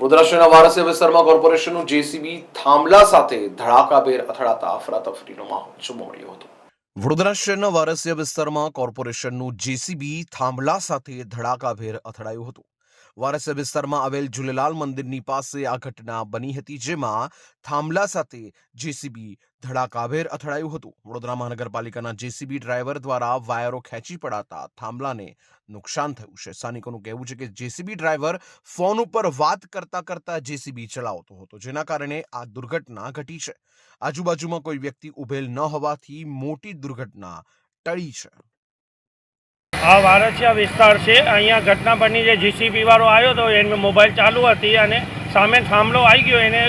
વડોદરા વારસે વારસિયા વિસ્તારમાં કોર્પોરેશનનું જેસીબી થાંભલા સાથે ધડાકાભેર અથડાતા અફરાતફરીનો માહોલ જોવા મળ્યો હતો. વડોદરા શહેરના વારસિયા વિસ્તારમાં કોર્પોરેશનનું જેસીબી થાંભલા સાથે ધડાકાભેર અથડાયું હતું. વારસિયા વિસ્તારમાં આવેલ ઝૂલેલાલ મંદિરની પાસે આ ઘટના બની હતી, જેમાં થાંભલા સાથે જેસીબી ધડાકાભેર અથડાયું હતું. વડોદરા મહાનગરપાલિકાના જેસીબી ડ્રાઈવર દ્વારા વાયરો ખેંચી પડાતા થાંભલાને નુકસાન થયું છે. સ્થાનિકોનું કહેવું છે કે જેસીબી ડ્રાઈવર ફોન ઉપર વાત કરતા કરતા જેસીબી ચલાવતો હતો, જેના કારણે આ દુર્ઘટના ઘટી છે. આજુબાજુમાં કોઈ વ્યક્તિ ઉભેલ ન હોવાથી મોટી દુર્ઘટના ટળી છે. આ વારસિયા વિસ્તાર છે. અહીંયા ઘટના બની જે જીસીબી વાળો આવ્યો તો એને મોબાઈલ ચાલુ હતી અને સામે થાંભલો આવી ગયો. એને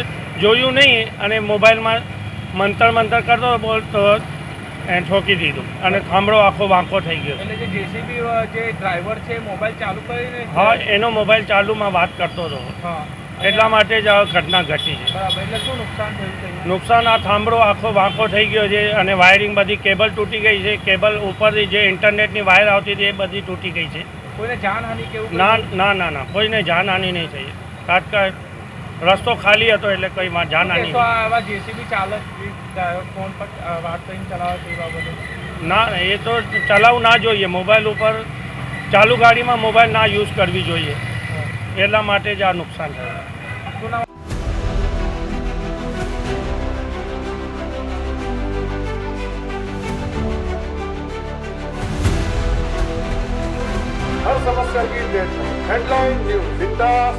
જોયું નહીં અને મોબાઈલમાં મંતર મંતર કરતો બોલતો એને ઠોકી દીધું અને થાંભલો આખો વાંકો થઈ ગયો. એટલે જે જેસીબી જે ડ્રાઈવર છે મોબાઈલ ચાલુ કરીને હા એનો મોબાઈલ ચાલુમાં વાત કરતો હતો. હા. એટલા માટે જ આ ઘટના ઘટી છે. બરાબર એટલે શું નુકસાન આ થાંભલો આખો વાંકો થઈ ગયો છે અને વાયરિંગ બધી કેબલ તૂટી ગઈ છે. કેબલ ઉપરથી જે ઇન્ટરનેટની વાયર આવતી હતી એ બધી તૂટી ગઈ છે. કોઈને જાનહાનિ કેવું ના ના ના ના કોઈને જાનહાનિ નહીં થઈ. તાત્કાલિક રસ્તો ખાલી હતો એટલે કઈ જાનહાનિ જેસીબી ચાલક ફોન પર વાત કરીને ચલાવે બાબતે? ના ના, એ તો ચલાવવું ના જોઈએ. મોબાઈલ ઉપર ચાલુ ગાડીમાં મોબાઈલ ના યુઝ કરવી જોઈએ. એટલા માટે જ આ નુકસાન થયું. હર સમસ્યા કી હેડલાઇન ન્યૂઝ બિંદાસ